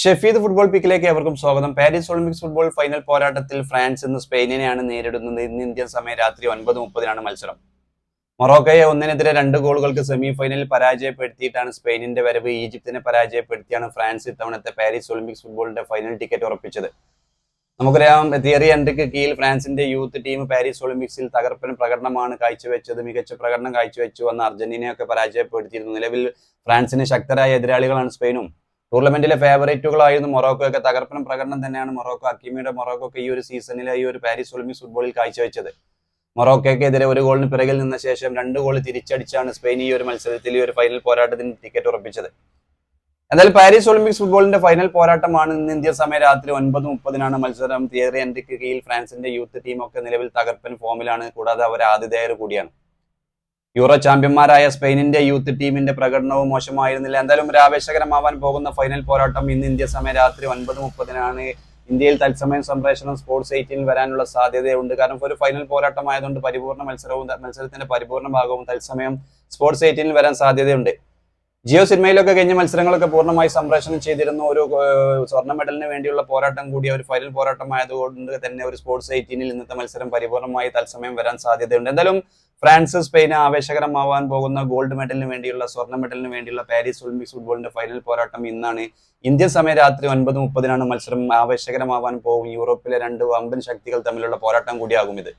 Shefeed football പിക്കിലേക്ക് ഏവർക്കും സ്വാഗതം. പാരീസ് ഒളിമ്പിക്സ് ഫുട്ബോൾ ഫൈനൽ പോരാട്ടത്തിൽ ഫ്രാൻസ് ഇന്ന് സ്പെയിനിനെയാണ് നേരിടുന്നത്. ഇന്ന് ഇന്ത്യൻ സമയം രാത്രി ഒൻപത് മുപ്പതിനാണ് മത്സരം. മൊറോക്കയെ ഒന്നിനെതിരെ രണ്ട് ഗോളുകൾക്ക് സെമി ഫൈനലിൽ പരാജയപ്പെടുത്തിയിട്ടാണ് സ്പെയിനിന്റെ വരവ്. ഈജിപ്തിനെ പരാജയപ്പെടുത്തിയാണ് ഫ്രാൻസ് ഇത്തവണത്തെ പാരീസ് ഒളിമ്പിക്സ് ഫുട്ബോളിന്റെ ഫൈനൽ ടിക്കറ്റ് ഉറപ്പിച്ചത്. നമുക്കറിയാം തിയറി എൻട്രിക്ക് കീഴിൽ ഫ്രാൻസിന്റെ യൂത്ത് ടീം പാരീസ് ഒളിമ്പിക്സിൽ തകർപ്പൻ പ്രകടനമാണ് കാഴ്ചവെച്ചത്. മികച്ച പ്രകടനം കാഴ്ചവെച്ചു വന്ന അർജന്റീനയൊക്കെ പരാജയപ്പെടുത്തിയിരുന്നു. നിലവിൽ ഫ്രാൻസിന് ശക്തരായ എതിരാളികളാണ് സ്പെയിനും. ടൂർണമെന്റിലെ ഫേവറേറ്റുകളായിരുന്നു മൊറോക്കോ ഒക്കെ തകർപ്പൻ പ്രകടനം തന്നെയാണ് മൊറോക്കോ അക്കീമിയുടെ മൊറോക്കോ ഈ ഒരു സീസണിലെ ഈ ഒരു പാരീസ് ഒളിമ്പിക്സ് ഫുട്ബോളിൽ കാഴ്ചവെച്ചത്. മൊറോക്കോക്കെതിരെ ഒരു ഗോളിന് പിറകിൽ നിന്ന ശേഷം രണ്ട് ഗോൾ തിരിച്ചടിച്ചാണ് സ്പെയിൻ ഈ ഒരു മത്സരത്തിൽ ഈ ഒരു ഫൈനൽ പോരാട്ടത്തിന് ടിക്കറ്റ് ഉറപ്പിച്ചത്. എന്നാൽ പാരീസ് ഒളിമ്പിക്സ് ഫുട്ബോളിന്റെ ഫൈനൽ പോരാട്ടമാണ് ഇന്ന് ഇന്ത്യ സമയം രാത്രി ഒൻപത് മുപ്പതിനാണ് മത്സരം. തിയറി എൻഡിക്ക് കീഴിൽ ഫ്രാൻസിന്റെ യൂത്ത് ടീമൊക്കെ നിലവിൽ തകർപ്പൻ ഫോമിലാണ് കൂടാതെ അവർ ആതിഥേയർ കൂടിയാണ്. യൂറോ ചാമ്പ്യന്മാരായ സ്പെയിനിന്റെ യൂത്ത് ടീമിന്റെ പ്രകടനവും മോശമായിരുന്നില്ല. എന്തായാലും ഒരു ആവേശകരമാവാൻ പോകുന്ന ഫൈനൽ പോരാട്ടം ഇന്ന് ഇന്ത്യ സമയം രാത്രി ഒൻപത് മുപ്പതിനാണ്. ഇന്ത്യയിൽ തത്സമയം സംപ്രേഷണം സ്പോർട്സ് എയ്റ്റിൽ വരാനുള്ള സാധ്യതയുണ്ട്. കാരണം ഒരു ഫൈനൽ പോരാട്ടം ആയതുകൊണ്ട് പരിപൂർണ മത്സരവും മത്സരത്തിന്റെ പരിപൂർണ ഭാഗവും തത്സമയം സ്പോർട്സ് എയ്റ്റിൽ വരാൻ സാധ്യതയുണ്ട്. ജിയോ സിനിമയിലൊക്കെ കഴിഞ്ഞ മത്സരങ്ങളൊക്കെ പൂർണമായി സംപ്രേഷണം ചെയ്തിരുന്ന ഒരു സ്വർണ മെഡലിന് വേണ്ടിയുള്ള പോരാട്ടം കൂടിയ ഒരു ഫൈനൽ പോരാട്ടം ആയതുകൊണ്ട് തന്നെ ഒരു സ്പോർട്സ് എയ്റ്റീനിൽ ഇന്നത്തെ മത്സരം പരിപൂർണമായി തത്സമയം വരാൻ സാധ്യതയുണ്ട്. എന്തായാലും ഫ്രാൻസ് സ്പെയിന് ആവേശകരമാവാൻ പോകുന്ന ഗോൾഡ് മെഡലിന് വേണ്ടിയുള്ള സ്വർണ മെഡലിന് വേണ്ടിയുള്ള പാരീസ് ഒളിമ്പിക്സ് ഫുട്ബോളിന്റെ ഫൈനൽ പോരാട്ടം ഇന്നാണ്. ഇന്ത്യൻ സമയം രാത്രി ഒൻപത് മുപ്പതിനാണ് മത്സരം. ആവേശകരമാവാൻ പോകും. യൂറോപ്പിലെ രണ്ട് വമ്പൻ ശക്തികൾ തമ്മിലുള്ള പോരാട്ടം കൂടിയാകും ഇത്.